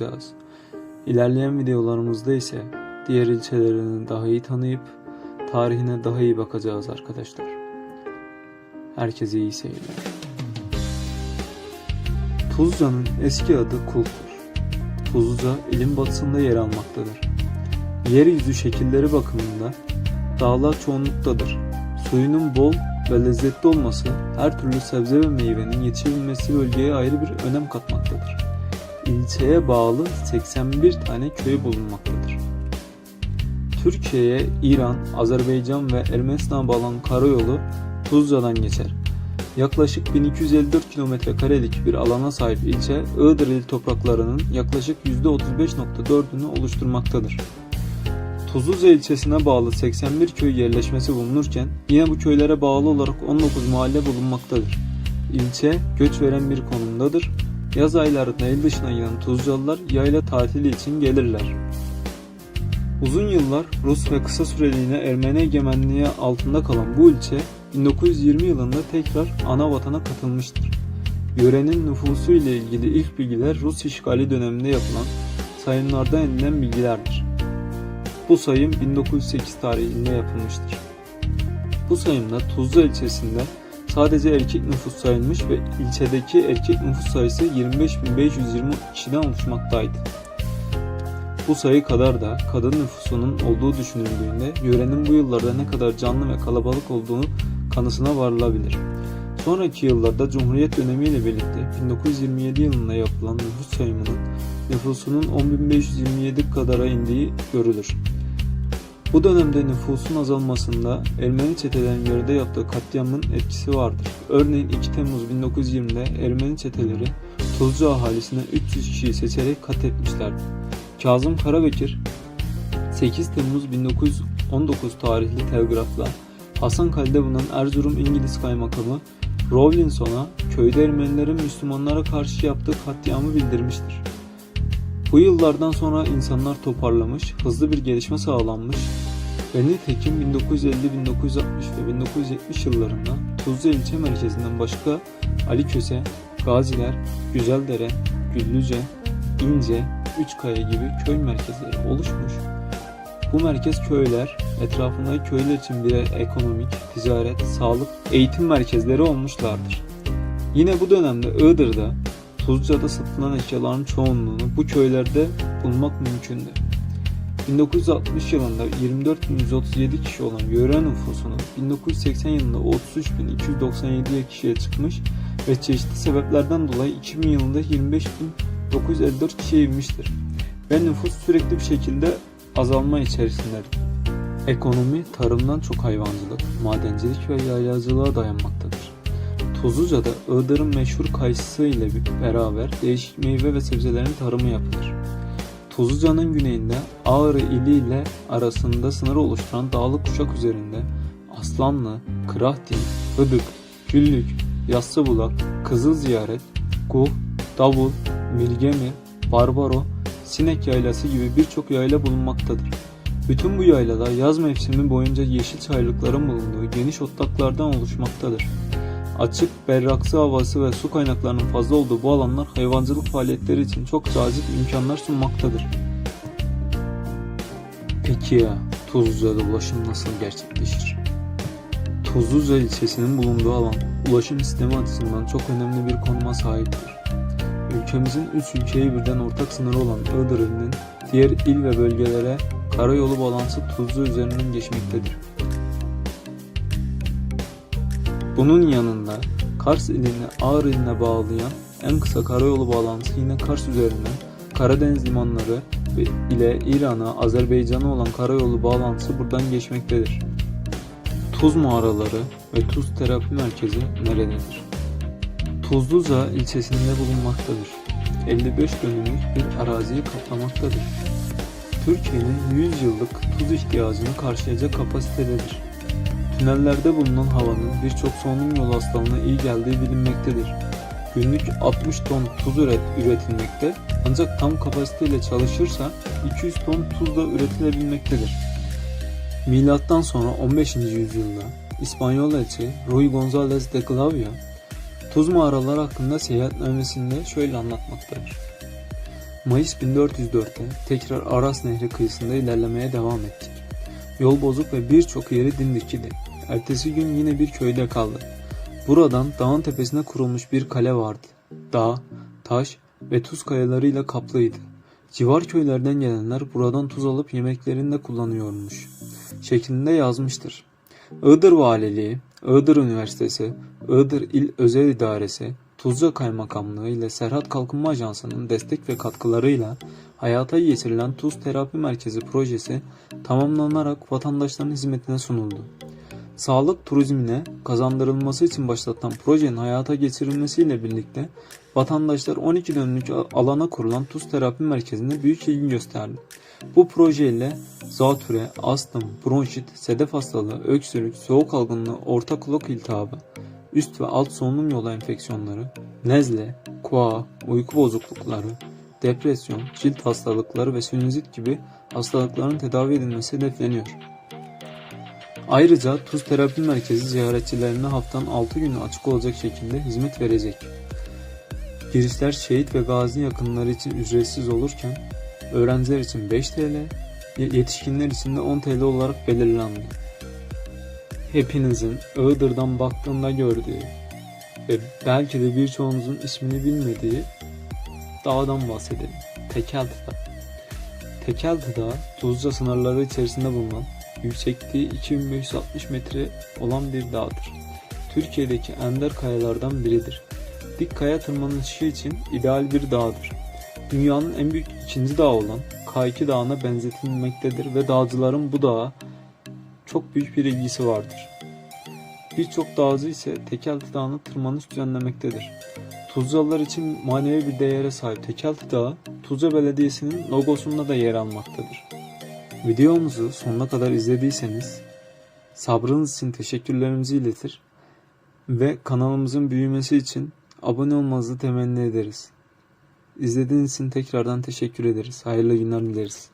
yapacağız. İlerleyen videolarımızda ise diğer ilçelerini daha iyi tanıyıp tarihine daha iyi bakacağız arkadaşlar. Herkese iyi seyirler. Tuzca'nın eski adı Kul'dur. Tuzca ilin batısında yer almaktadır. Yeryüzü şekilleri bakımında dağlar çoğunluktadır. Suyunun bol ve lezzetli olması her türlü sebze ve meyvenin yetişebilmesi bölgeye ayrı bir önem katmaktadır. İlçeye bağlı 81 tane köy bulunmaktadır. Türkiye'ye İran, Azerbaycan ve Ermenistan'a bağlanan karayolu Tuzca'dan geçer. Yaklaşık 1254 kilometre karelik bir alana sahip ilçe, Iğdır topraklarının yaklaşık %35.4'ünü oluşturmaktadır. Tuzluca ilçesine bağlı 81 köy yerleşmesi bulunurken yine bu köylere bağlı olarak 19 mahalle bulunmaktadır. İlçe göç veren bir konumdadır. Yaz aylarında il dışına giden Tuzcalılar yayla tatili için gelirler. Uzun yıllar Rus ve kısa süreliğine Ermeni egemenliği altında kalan bu ilçe 1920 yılında tekrar ana vatana katılmıştır. Yörenin nüfusu ile ilgili ilk bilgiler Rus işgali döneminde yapılan sayımlardan edinilen bilgilerdir. Bu sayım 1908 tarihinde yapılmıştır. Bu sayımda Tuzla ilçesinde sadece erkek nüfus sayılmış ve ilçedeki erkek nüfus sayısı 25.520 kişiden oluşmaktaydı. Bu sayı kadar da kadın nüfusunun olduğu düşünüldüğünde yörenin bu yıllarda ne kadar canlı ve kalabalık olduğunu kanısına varılabilir. Sonraki yıllarda Cumhuriyet dönemiyle birlikte 1927 yılında yapılan nüfus sayımının nüfusunun 10.527 kadara indiği görülür. Bu dönemde nüfusun azalmasında Ermeni çetelerin yörede yaptığı katliamın etkisi vardır. Örneğin 2 Temmuz 1920'de Ermeni çeteleri Tuzcu ahalisine 300 kişiyi seçerek katletmişlerdi. Kazım Karabekir 8 Temmuz 1919 tarihli telgrafla Hasankale'de bulunan Erzurum İngiliz Kaymakamı Rawlinson'a köyde Ermenilerin Müslümanlara karşı yaptığı katliamı bildirmiştir. Bu yıllardan sonra insanlar toparlamış, hızlı bir gelişme sağlanmış ve nitekim 1950, 1960 ve 1970 yıllarında Tuzla ilçe merkezinden başka Ali Köse, Gaziler, Güzeldere, Güllüce, İnce, Üçkaya gibi köy merkezleri oluşmuş. Bu merkez köyler, etrafındaki köyler için birer ekonomik, ticaret, sağlık, eğitim merkezleri olmuşlardır. Yine bu dönemde Iğdır'da, Tuzca'da satılan eşyaların çoğunluğunu bu köylerde bulmak mümkündü. 1960 yılında 24.137 kişi olan yöre nüfusunun 1980 yılında 33.297 kişiye çıkmış ve çeşitli sebeplerden dolayı 2000 yılında 25.954 kişiye inmiştir. Ve nüfus sürekli bir şekilde azalma içerisindedir. Ekonomi tarımdan çok hayvancılık, madencilik ve yaylacılığa dayanmaktadır. Tuzluca'da Iğdır'ın meşhur kayısı ile beraber değişik meyve ve sebzelerin tarımı yapılır. Tuzluca'nın güneyinde Ağrı ili ile arasında sınır oluşturan dağlık kuşak üzerinde Aslanlı, Kırahtin, Hıdık, Güllük, Yassıbulak, Kızıl Ziyaret, Guh, Davul, Milgemi, Barbaro, Sinek Yaylası gibi birçok yayla bulunmaktadır. Bütün bu yaylalar yaz mevsimi boyunca yeşil çayırlıkların bulunduğu geniş otlaklardan oluşmaktadır. Açık, berraksı havası ve su kaynaklarının fazla olduğu bu alanlar hayvancılık faaliyetleri için çok cazip imkanlar sunmaktadır. Peki ya Tuzluca'da ulaşım nasıl gerçekleşir? Tuzluca ilçesinin bulunduğu alan ulaşım sistemi açısından çok önemli bir konuma sahiptir. Ülkemizin üç ülkeyi birden ortak sınırı olan Iğdır diğer il ve bölgelere karayolu bağlantısı Tuzlu üzerinden geçmektedir. Bunun yanında Kars ilini Ağrı iline bağlayan en kısa karayolu bağlantısı yine Kars üzerinden Karadeniz limanları ile İran'a, Azerbaycan'a olan karayolu bağlantısı buradan geçmektedir. Tuz mağaraları ve tuz terapi merkezi nerededir? Tuzluca ilçesinde bulunmaktadır. 55 dönümlük bir araziyi kaplamaktadır. Türkiye'nin 100 yıllık tuz ihtiyacını karşılayacak kapasitededir. Tünellerde bulunan havanın birçok solunum yolu hastalığına iyi geldiği bilinmektedir. Günlük 60 ton tuz üret, üretilmekte ancak tam kapasiteyle çalışırsa 200 ton tuz da üretilebilmektedir. Milattan sonra 15. yüzyılda İspanyol elçi Ruy González de Glavia tuz mağaraları hakkında seyahatnamesinde şöyle anlatmaktadır. Mayıs 1404'te tekrar Aras Nehri kıyısında ilerlemeye devam ettik. Yol bozuk ve birçok yeri dimdikçiydi. Ertesi gün yine bir köyde kaldık. Buradan dağın tepesine kurulmuş bir kale vardı. Dağ, taş ve tuz kayalarıyla kaplıydı. Civar köylerden gelenler buradan tuz alıp yemeklerinde kullanıyormuş. Şeklinde yazmıştır. Iğdır Valiliği, Iğdır Üniversitesi, Iğdır İl Özel İdaresi, Tuzca Kaymakamlığı ile Serhat Kalkınma Ajansı'nın destek ve katkılarıyla hayata geçirilen Tuz Terapi Merkezi projesi tamamlanarak vatandaşların hizmetine sunuldu. Sağlık turizmine kazandırılması için başlatılan projenin hayata geçirilmesiyle birlikte vatandaşlar 12 dönümlük alana kurulan tuz terapi merkezine büyük ilgi gösterdi. Bu projeyle zatüre, astım, bronşit, sedef hastalığı, öksürük, soğuk algınlığı, orta kulak iltihabı, üst ve alt solunum yolu enfeksiyonları, nezle, kuğa, uyku bozuklukları, depresyon, cilt hastalıkları ve sinüzit gibi hastalıkların tedavi edilmesi hedefleniyor. Ayrıca Tuz Terapi Merkezi ziyaretçilerine haftanın 6 günü açık olacak şekilde hizmet verecek. Girişler şehit ve gazi yakınları için ücretsiz olurken öğrenciler için 5 TL, yetişkinler için de 10 TL olarak belirlendi. Hepinizin Iğdır'dan baktığında gördüğü ve belki de birçoğunuzun ismini bilmediği dağdan bahsedelim. Tekelti Dağı. Tekelti Dağı, Tuzca sınırları içerisinde bulunan yüksekliği 2560 metre olan bir dağdır. Türkiye'deki ender kayalardan biridir. Dik kaya tırmanışı için ideal bir dağdır. Dünyanın en büyük ikinci dağı olan K2 Dağı'na benzetilmektedir ve dağcıların bu dağa çok büyük bir ilgisi vardır. Birçok dağcı ise Tekelti Dağı'na tırmanış düzenlemektedir. Tuzcalılar için manevi bir değere sahip Tekelti Dağı, Tuzca Belediyesi'nin logosunda da yer almaktadır. Videomuzu sonuna kadar izlediyseniz sabrınız için teşekkürlerimizi iletir ve kanalımızın büyümesi için abone olmanızı temenni ederiz. İzlediğiniz için tekrardan teşekkür ederiz. Hayırlı günler dileriz.